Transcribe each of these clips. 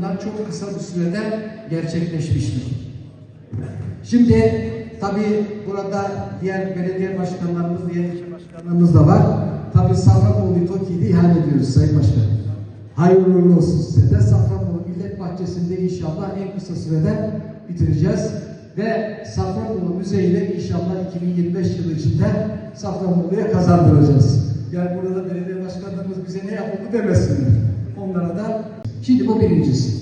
bunlar çok kısa bir sürede gerçekleşmiştir. Şimdi tabii burada diğer belediye başkanlarımız, diğer başkanlarımız da var. Tabii Safranbolu TOKİ'yi de ihale ediyoruz Sayın Başkan. Hayırlı olsun size de. Safranbolu Millet Bahçesi'nde inşallah en kısa sürede bitireceğiz. Ve Safranbolu Müzeyi de inşallah 2025 yılı içinde Safranbolu'ya kazandıracağız. Yani burada da belediye başkanlarımız bize ne yapıldı demesinler. Onlara da şimdi bu birincisi.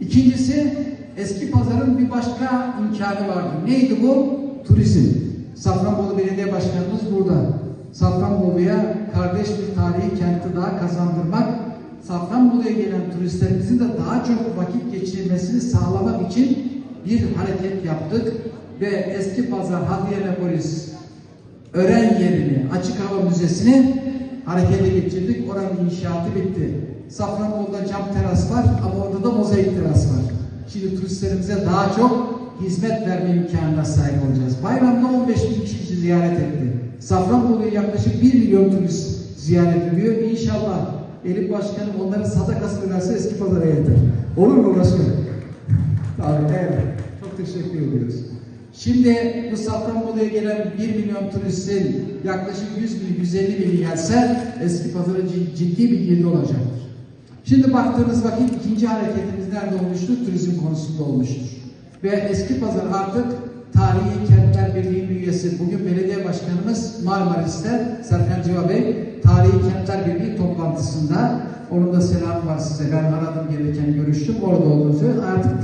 İkincisi eski pazarın bir başka imkanı vardı. Neydi bu? Turizm. Safranbolu Belediye Başkanımız burada. Safranbolu'ya kardeş bir tarihi kenti daha kazandırmak, Safranbolu'ya gelen turistlerimizin de daha çok vakit geçirmesini sağlamak için bir hareket yaptık ve eski pazar Hadiyanapolis öğren yerini, açık hava müzesini harekete geçirdik. Oranın inşaatı bitti. Safranbolu'da cam teras var ama orada da mozaik teras var. Şimdi turistlerimize daha çok hizmet verme imkanına sahip olacağız. Bayramda 15 bin kişi ziyaret etti. Safranbolu'ya yaklaşık 1 milyon turist ziyaret ediyor. İnşallah Elif Başkanım onların sadakasını verse eski pazara yeter. Olur mu başkanım? Tabii, evet. Çok teşekkür ediyoruz. Şimdi bu Safranbolu'ya gelen 1 milyon turistin yaklaşık 100 bin, 150 bini gelse eski pazarı cid- ciddi bir girdi olacaktır. Şimdi baktığınız vakit ikinci hareketimiz nerede olmuştur? Turizm konusunda olmuştur. Ve eski pazar artık Tarihi Kentler Birliği üyesi. Bugün belediye başkanımız Marmaris'te Serkan Civa Bey Tarihi Kentler Birliği toplantısında onun da selam var size. Ben aradım gelirken görüştüm. Orada olduğunu söyledi. Artık